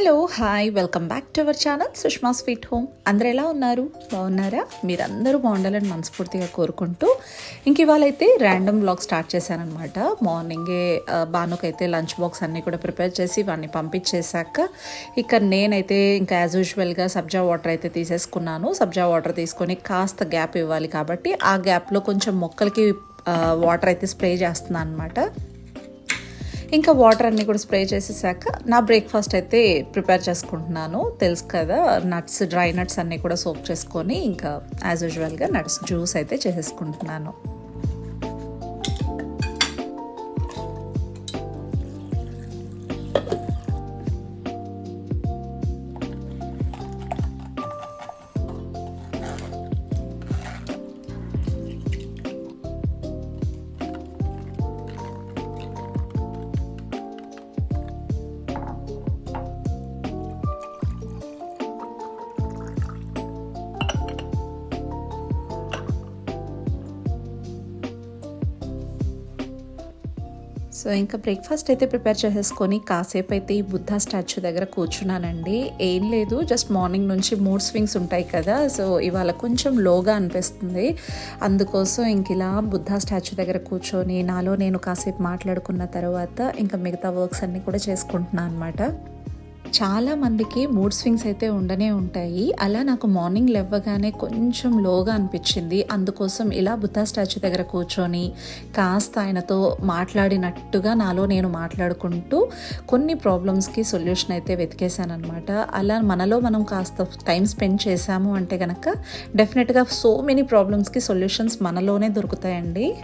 Hello hi welcome back to our channel Sushma sweet home. అందరు ఎలా ఉన్నారు? బాగున్నారా? మీరందరూ బాగుండాలని మనస్ఫూర్తిగా కోరుకుంటూ ఇంక ఇవాళైతే ర్యాండమ్ బ్లాగ్ స్టార్ట్ చేశానమాట మార్నింగే బానుకైతే భానుకైతే లంచ్ బాక్స్ అన్నీ కూడా ప్రిపేర్ చేసి వాడిని పంపించేశాక ఇక నేనైతే ఇంకా యాజ్ యూజువల్గా సబ్జా వాటర్ అయితే తీసేసుకున్నాను. సబ్జా వాటర్ తీసుకొని కాస్త గ్యాప్ ఇవ్వాలి కాబట్టి ఆ గ్యాప్లో కొంచెం మొక్కలకి వాటర్ అయితే స్ప్రే చేస్తున్నాను అనమాట ఇంకా వాటర్ అన్నీ కూడా స్ప్రే చేసేసాక నా బ్రేక్ఫాస్ట్ అయితే ప్రిపేర్ చేసుకుంటున్నాను. తెలుసు కదా నట్స్ డ్రై నట్స్ అన్నీ కూడా సోప్ చేసుకొని ఇంకా యాజ్ యూజువల్గా నట్స్ జ్యూస్ అయితే చేసేసుకుంటున్నాను. సో ఇంకా బ్రేక్ఫాస్ట్ అయితే ప్రిపేర్ చేసేసుకొని కాసేపు అయితే ఈ బుద్ధ స్టాచ్యూ దగ్గర కూర్చున్నానండి. ఏం లేదు జస్ట్ మార్నింగ్ నుంచి మూడ్ స్వింగ్స్ ఉంటాయి కదా సో ఇవాళ కొంచెం లోగా అనిపిస్తుంది. అందుకోసం ఇంక ఇలా బుద్ధ స్టాచ్యూ దగ్గర కూర్చొని నాలో నేను కాసేపు మాట్లాడుకున్న తర్వాత ఇంకా మిగతా వర్క్స్ అన్నీ కూడా చేసుకుంటున్నాను అనమాట చాలా మందికి మూడ్ స్వింగ్స్ అయితే ఉండనే ఉంటాయి. అలా నాకు మార్నింగ్ లేవగానే కొంచెం లోగా అనిపించింది. అందుకోసం ఇలా బుద్ధా స్టాచ్యూ దగ్గర కూర్చొని కాస్త ఆయనతో మాట్లాడినట్టుగా నాలో నేను మాట్లాడుకుంటూ కొన్ని ప్రాబ్లమ్స్కి సొల్యూషన్ అయితే వెతికేశాను అనమాట అలా మనలో మనం కాస్త టైం స్పెండ్ చేశాము అంటే కనుక డెఫినెట్గా సో మెనీ ప్రాబ్లమ్స్కి సొల్యూషన్స్ మనలోనే దొరుకుతాయండి.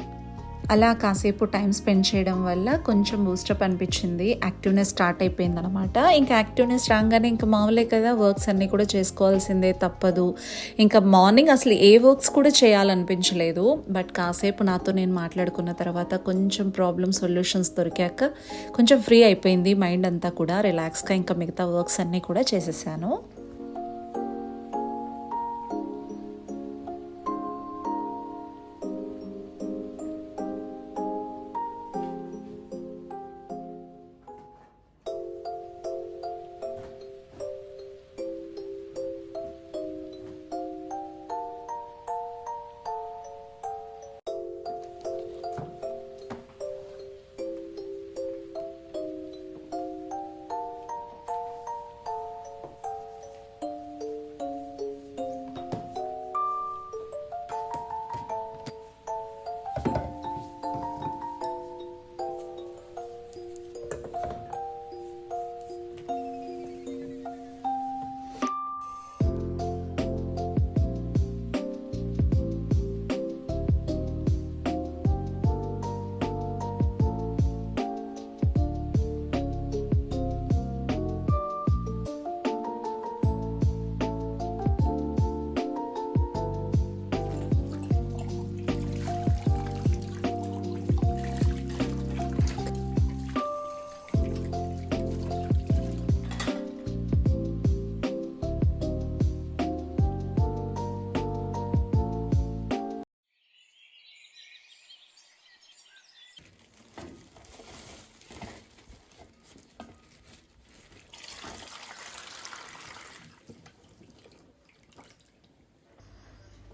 అలా కాసేపు టైం స్పెండ్ చేయడం వల్ల కొంచెం బూస్టప్ అనిపించింది. యాక్టివ్నెస్ స్టార్ట్ అయిపోయింది అనమాట ఇంకా యాక్టివ్నెస్ రాగానే ఇంకా మామూలే కదా వర్క్స్ అన్నీ కూడా చేసుకోవాల్సిందే తప్పదు. ఇంకా మార్నింగ్ అసలు ఏ వర్క్స్ కూడా చేయాలనిపించలేదు. బట్ కాసేపు నాతో నేను మాట్లాడుకున్న తర్వాత కొంచెం ప్రాబ్లమ్ సొల్యూషన్స్ దొరికాక కొంచెం ఫ్రీ అయిపోయింది మైండ్ అంతా కూడా. రిలాక్స్గా ఇంకా మిగతా వర్క్స్ అన్నీ కూడా చేసేసాను.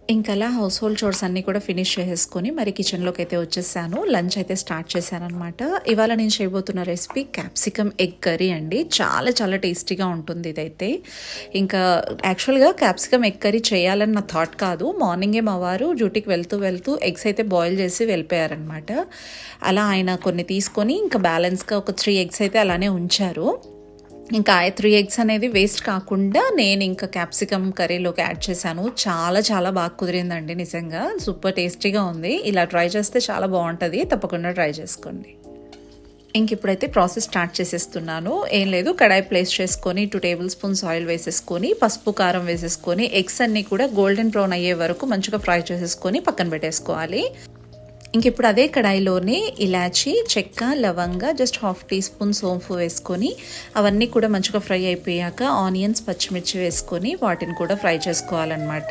ఇంకలా హౌస్ హోల్డ్ చోర్స్ అన్నీ కూడా ఫినిష్ చేసేసుకొని మరి కిచెన్లోకి అయితే వచ్చేసాను. లంచ్ అయితే స్టార్ట్ చేశాను అనమాట ఇవాళ నేను చేయబోతున్న రెసిపీ క్యాప్సికమ్ ఎగ్ కర్రీ అండి. చాలా చాలా టేస్టీగా ఉంటుంది ఇదైతే. ఇంకా యాక్చువల్గా క్యాప్సికమ్ ఎగ్ కర్రీ చేయాలని నా థాట్ కాదు. మార్నింగే మా వారు డ్యూటీకి వెళ్తూ వెళ్తూ ఎగ్స్ అయితే బాయిల్ చేసి వెళ్ళిపోయారనమాట అలా ఆయన కొన్ని తీసుకొని ఇంకా బ్యాలెన్స్గా ఒక త్రీ ఎగ్స్ అయితే అలానే ఉంచారు. ఇంకా ఆ త్రీ ఎగ్స్ అనేది వేస్ట్ కాకుండా నేను ఇంకా క్యాప్సికమ్ కర్రీలోకి యాడ్ చేశాను. చాలా చాలా బాగా కుదిరిందండి నిజంగా. సూపర్ టేస్టీగా ఉంది. ఇలా ట్రై చేస్తే చాలా బాగుంటుంది. తప్పకుండా ట్రై చేసుకోండి. ఇంక ఇప్పుడైతే ప్రాసెస్ స్టార్ట్ చేసేస్తున్నాను. ఏం లేదు కడాయి ప్లేస్ చేసుకొని టూ టేబుల్ స్పూన్స్ ఆయిల్ వేసేసుకొని పసుపు కారం వేసేసుకొని ఎగ్స్ అన్నీ కూడా గోల్డెన్ బ్రౌన్ అయ్యే వరకు మంచిగా ఫ్రై చేసేసుకొని పక్కన పెట్టేసుకోవాలి. ఇంక ఇప్పుడు అదే కడాయిలోనే ఇలాచి చెక్క లవంగ జస్ట్ హాఫ్ టీ స్పూన్ సోంపు వేసుకొని అవన్నీ కూడా మంచిగా ఫ్రై అయిపోయాక ఆనియన్స్ పచ్చిమిర్చి వేసుకొని వాటిని కూడా ఫ్రై చేసుకోవాలన్నమాట.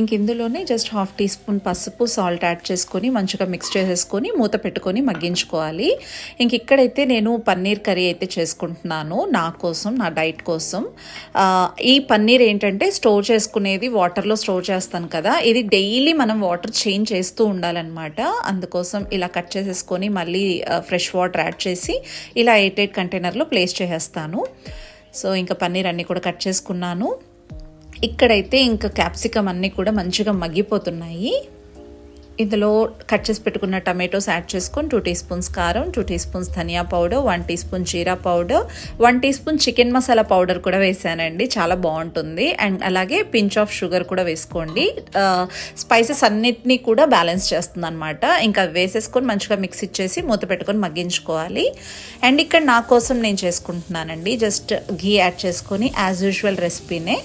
ఇంక ఇందులోనే జస్ట్ హాఫ్ టీ స్పూన్ పసుపు సాల్ట్ యాడ్ చేసుకొని మంచిగా మిక్స్ చేసేసుకొని మూత పెట్టుకొని మగ్గించుకోవాలి. ఇంక ఇక్కడైతే నేను పన్నీర్ కర్రీ అయితే చేసుకుంటున్నాను నా కోసం నా డైట్ కోసం. ఈ పన్నీర్ ఏంటంటే స్టోర్ చేసుకునేది వాటర్లో స్టోర్ చేస్తాను కదా ఇది డైలీ మనం వాటర్ చేంజ్ చేస్తూ ఉండాలన్నమాట. అందుకోసం ఇలా కట్ చేసేసుకొని మళ్ళీ ఫ్రెష్ వాటర్ యాడ్ చేసి ఇలా ఎయిట్ ఎయిట్ కంటైనర్లో ప్లేస్ చేసేస్తాను. సో ఇంకా పన్నీర్ అన్నీ కూడా కట్ చేసుకున్నాను. ఇక్కడైతే ఇంకా క్యాప్సికమ్ అన్నీ కూడా మంచిగా మగ్గిపోతున్నాయి. ఇందులో కట్ చేసి పెట్టుకున్న టమాటోస్ యాడ్ చేసుకొని టూ టీ స్పూన్స్ కారం two teaspoons dhania powder one teaspoon jeera powder one teaspoon chicken masala powder కూడా వేసానండి. చాలా బాగుంటుంది. అండ్ అలాగే పించ్ ఆఫ్ షుగర్ కూడా వేసుకోండి. స్పైసెస్ అన్నిటినీ కూడా బ్యాలెన్స్ చేస్తుంది అనమాట ఇంకా వేసేసుకొని మంచిగా మిక్స్ ఇచ్చేసి మూత పెట్టుకొని మగ్గించుకోవాలి. అండ్ ఇక్కడ నా కోసం నేను చేసుకుంటున్నానండి. జస్ట్ ఘీ యాడ్ చేసుకొని యాజ్ యూజువల్ రెసిపీనే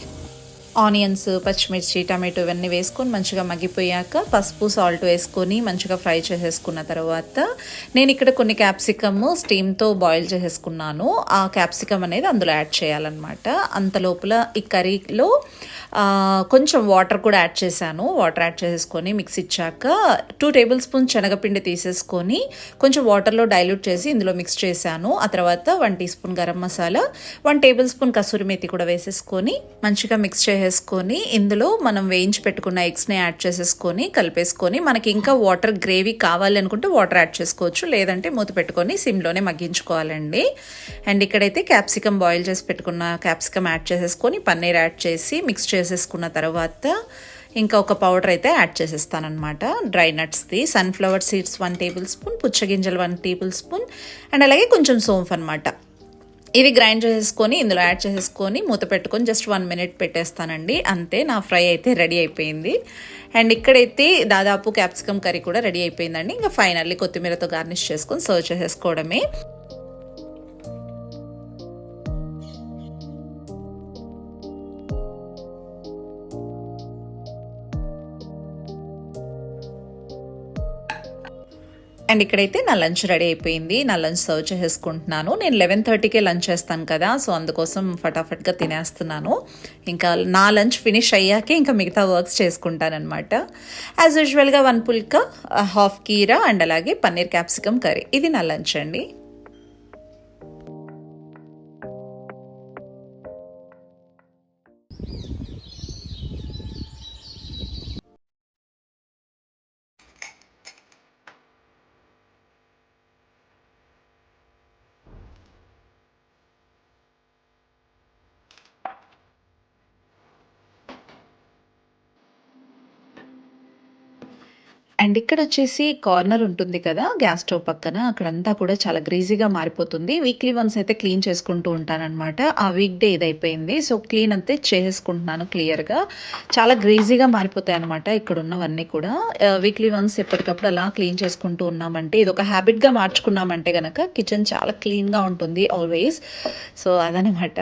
ఆనియన్స్ పచ్చిమిర్చి టమాటో ఇవన్నీ వేసుకొని మంచిగా మగ్గిపోయాక పసుపు సాల్ట్ వేసుకొని మంచిగా ఫ్రై చేసేసుకున్న తర్వాత నేను ఇక్కడ కొన్ని క్యాప్సికమ్ స్టీమ్తో బాయిల్ చేసేసుకున్నాను. ఆ క్యాప్సికమ్ అనేది అందులో యాడ్ చేయాలన్నమాట. అంత లోపల ఈ కర్రీలో కొంచెం వాటర్ కూడా యాడ్ చేశాను. వాటర్ యాడ్ చేసేసుకొని మిక్స్ ఇచ్చాక టూ టేబుల్ స్పూన్ శనగపిండి తీసేసుకొని కొంచెం వాటర్లో డైల్యూట్ చేసి ఇందులో మిక్స్ చేశాను. ఆ తర్వాత one teaspoon garam masala one tablespoon kasuri methi కూడా వేసేసుకొని మంచిగా మిక్స్ చేసేసుకొని ఇందులో మనం వేయించి పెట్టుకున్న ఎగ్స్ని యాడ్ చేసేసుకొని కలిపేసుకొని మనకి ఇంకా వాటర్ గ్రేవీ కావాలి అనుకుంటే వాటర్ యాడ్ చేసుకోవచ్చు. లేదంటే మూత పెట్టుకొని సిమ్లోనే మగ్గించుకోవాలండి. అండ్ ఇక్కడైతే క్యాప్సికమ్ బాయిల్ చేసి పెట్టుకున్న క్యాప్సికమ్ యాడ్ చేసేసుకొని పన్నీర్ యాడ్ చేసి మిక్స్ చేసేసుకున్న తర్వాత ఇంకా ఒక పౌడర్ అయితే యాడ్ చేసేస్తానమాట డ్రై నట్స్ది sunflower seeds one tablespoon పుచ్చగింజలు వన్ టేబుల్ స్పూన్ అండ్ అలాగే కొంచెం సోంఫ్ అనమాట ఇవి గ్రైండ్ చేసేసుకొని ఇందులో యాడ్ చేసేసుకొని మూత పెట్టుకొని జస్ట్ వన్ మినిట్ పెట్టేస్తానండి. అంతే నా ఫ్రై అయితే రెడీ అయిపోయింది. అండ్ ఇక్కడైతే దాదాపు క్యాప్సికమ్ కర్రీ కూడా రెడీ అయిపోయిందండి. ఇంకా ఫైనల్లీ కొత్తిమీరతో గార్నిష్ చేసుకొని సర్వ్ చేసేసుకోవడమే. అండ్ ఇక్కడైతే నా లంచ్ రెడీ అయిపోయింది. నా లంచ్ సర్వ్ చేసేసుకుంటున్నాను. నేను లెవెన్ థర్టీకే లంచ్ చేస్తాను కదా సో అందుకోసం ఫటాఫట్గా తినేస్తున్నాను. ఇంకా నా లంచ్ ఫినిష్ అయ్యాకే ఇంకా మిగతా వర్క్స్ చేసుకుంటానమాట యాజ్ యూజువల్గా వన్ పుల్కా హాఫ్ కీరా అండ్ అలాగే పన్నీర్ క్యాప్సికమ్ కర్రీ. ఇది నా లంచ్ అండి. అండ్ ఇక్కడ వచ్చేసి కార్నర్ ఉంటుంది కదా గ్యాస్ స్టవ్ పక్కన. అక్కడంతా కూడా చాలా గ్రీజీగా మారిపోతుంది. వీక్లీ వన్స్ అయితే క్లీన్ చేసుకుంటూ ఉంటానన్నమాట. ఆ వీక్ డే ఇదైపోయింది. సో క్లీన్ అంతే చేసుకుంటున్నాను క్లియర్గా చాలా గ్రీజీగా మారిపోతాయి అనమాట ఇక్కడ ఉన్నవన్నీ కూడా వీక్లీ వన్స్ ఎప్పటికప్పుడు అలా క్లీన్ చేసుకుంటూ ఉన్నామంటే ఇది ఒక హ్యాబిట్గా మార్చుకున్నామంటే కనుక కిచెన్ చాలా క్లీన్గా ఉంటుంది ఆల్వేస్ సో అదనమాట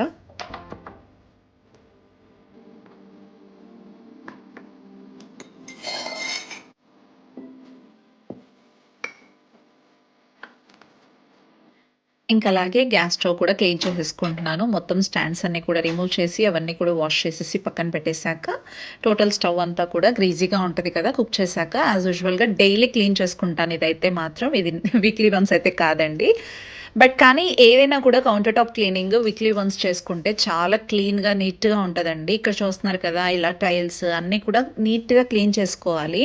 ఇంకా అలాగే గ్యాస్ స్టవ్ కూడా క్లీన్ చేసేసుకుంటున్నాను. మొత్తం స్టాండ్స్ అన్నీ కూడా రిమూవ్ చేసి అవన్నీ కూడా వాష్ చేసేసి పక్కన పెట్టేశాక టోటల్ స్టవ్ అంతా కూడా గ్రీజీగా ఉంటుంది కదా కుక్ చేశాక యాజ్ యూజువల్గా డైలీ క్లీన్ చేసుకుంటాను ఇదైతే మాత్రం. ఇది వీక్లీ వన్స్ అయితే కాదండి. బట్ కానీ ఏదైనా కూడా countertop cleaning weekly once చేసుకుంటే చాలా క్లీన్గా నీట్గా ఉంటుందండి. ఇక్కడ చూస్తున్నారు కదా ఇలా టైల్స్ అన్నీ కూడా నీట్గా క్లీన్ చేసుకోవాలి.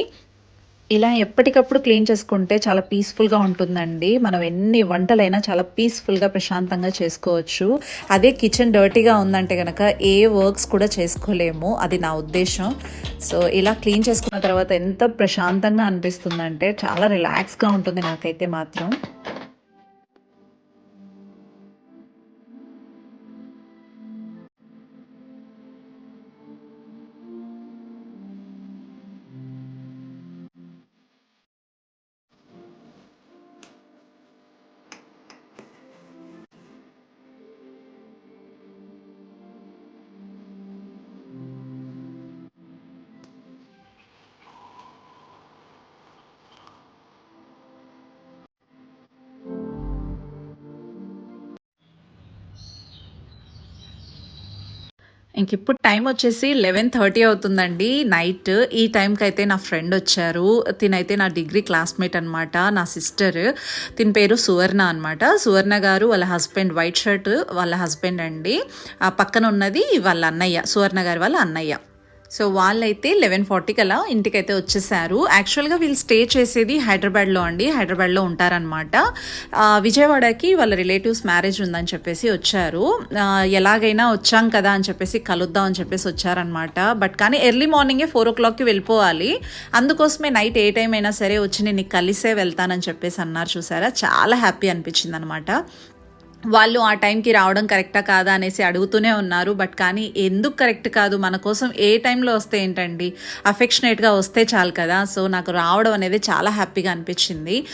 ఇలా ఎప్పటికప్పుడు క్లీన్ చేసుకుంటే చాలా పీస్ఫుల్గా ఉంటుందండి. మనం ఎన్ని వంటలైనా చాలా పీస్ఫుల్గా ప్రశాంతంగా చేసుకోవచ్చు. అదే కిచెన్ డర్టీగా ఉందంటే కనుక ఏ వర్క్స్ కూడా చేసుకోలేము. అది నా ఉద్దేశం. సో ఇలా క్లీన్ చేసుకున్న తర్వాత ఎంత ప్రశాంతంగా అనిపిస్తుందంటే చాలా రిలాక్స్గా ఉంటుంది నాకైతే మాత్రం. ఇంక ఇప్పుడు టైం వచ్చేసి లెవెన్ థర్టీ అవుతుందండి నైట్. ఈ టైంకి అయితే నా ఫ్రెండ్ వచ్చారు. తినైతే నా డిగ్రీ క్లాస్మేట్ అనమాట నా సిస్టర్. తిన పేరు సువర్ణ అనమాట సువర్ణ గారు వాళ్ళ హస్బెండ్ వైట్ షర్ట్ వాళ్ళ హస్బెండ్ అండి. ఆ పక్కన ఉన్నది వాళ్ళ అన్నయ్య సువర్ణ గారు వాళ్ళ అన్నయ్య. సో వాళ్ళైతే లెవెన్ ఫార్టీకి అలా ఇంటికైతే వచ్చేసారు. యాక్చువల్గా వీళ్ళు స్టే చేసేది హైదరాబాద్లో అండి. హైదరాబాద్లో ఉంటారనమాట విజయవాడకి వాళ్ళ రిలేటివ్స్ మ్యారేజ్ ఉందని చెప్పేసి వచ్చారు. ఎలాగైనా వచ్చాం కదా అని చెప్పేసి కలుద్దాం అని చెప్పేసి వచ్చారనమాట బట్ కానీ ఎర్లీ మార్నింగే ఫోర్ ఓ క్లాక్కి వెళ్ళిపోవాలి. అందుకోసమే నైట్ ఏ టైం అయినా సరే వచ్చి నేను నీకు కలిసే వెళ్తానని చెప్పేసి అన్నారు చూసారా? చాలా హ్యాపీ అనిపించింది అనమాట వాళ్ళు ఆ టైంకి రావడం కరెక్టా కాదా అనేసి అడుగుతూనే ఉన్నారు. బట్ కానీ ఎందుకు కరెక్ట్ కాదు? మన కోసం ఏ టైంలో వస్తే ఏంటండి? అఫెక్షనేట్గా వస్తే చాలు కదా. సో నాకు రావడం అనేది చాలా హ్యాపీగా అనిపించింది.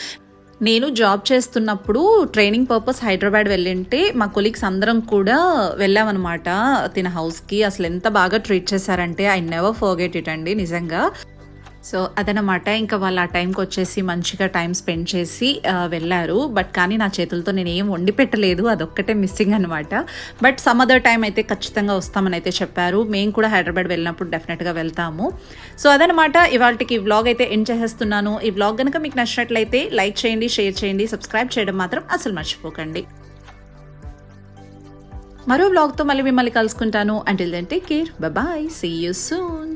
నేను జాబ్ చేస్తున్నప్పుడు ట్రైనింగ్ పర్పస్ హైదరాబాద్ వెళ్ళింటే మా కొలీగ్స్ అందరం కూడా వెళ్ళామన్నమాట తిన హౌస్కి. అసలు ఎంత బాగా ట్రీట్ చేశారంటే ఐ నెవర్ ఫర్గెట్ ఇట్ అండి నిజంగా. సో అదనమాట. ఇంకా వాళ్ళు ఆ టైంకి వచ్చేసి మంచిగా టైం స్పెండ్ చేసి వెళ్ళారు. బట్ కానీ నా చేతులతో నేను ఏం వండి పెట్టలేదు. అదొక్కటే మిస్సింగ్ అనమాట బట్ సమ్ అదర్ టైం అయితే ఖచ్చితంగా వస్తామని అయితే చెప్పారు. మేము కూడా హైదరాబాద్ వెళ్ళినప్పుడు డెఫినెట్గా వెళ్తాము. సో అదనమాట. ఇవాళకి ఈ వ్లాగ్ అయితే ఎండ్ చేసేస్తున్నాను. ఈ వ్లాగ్ కనుక మీకు నచ్చినట్లయితే లైక్ చేయండి షేర్ చేయండి సబ్స్క్రైబ్ చేయడం మాత్రం అసలు మర్చిపోకండి. మరో వ్లాగ్తో మళ్ళీ మిమ్మల్ని కలుసుకుంటాను. Until then take care bye see you soon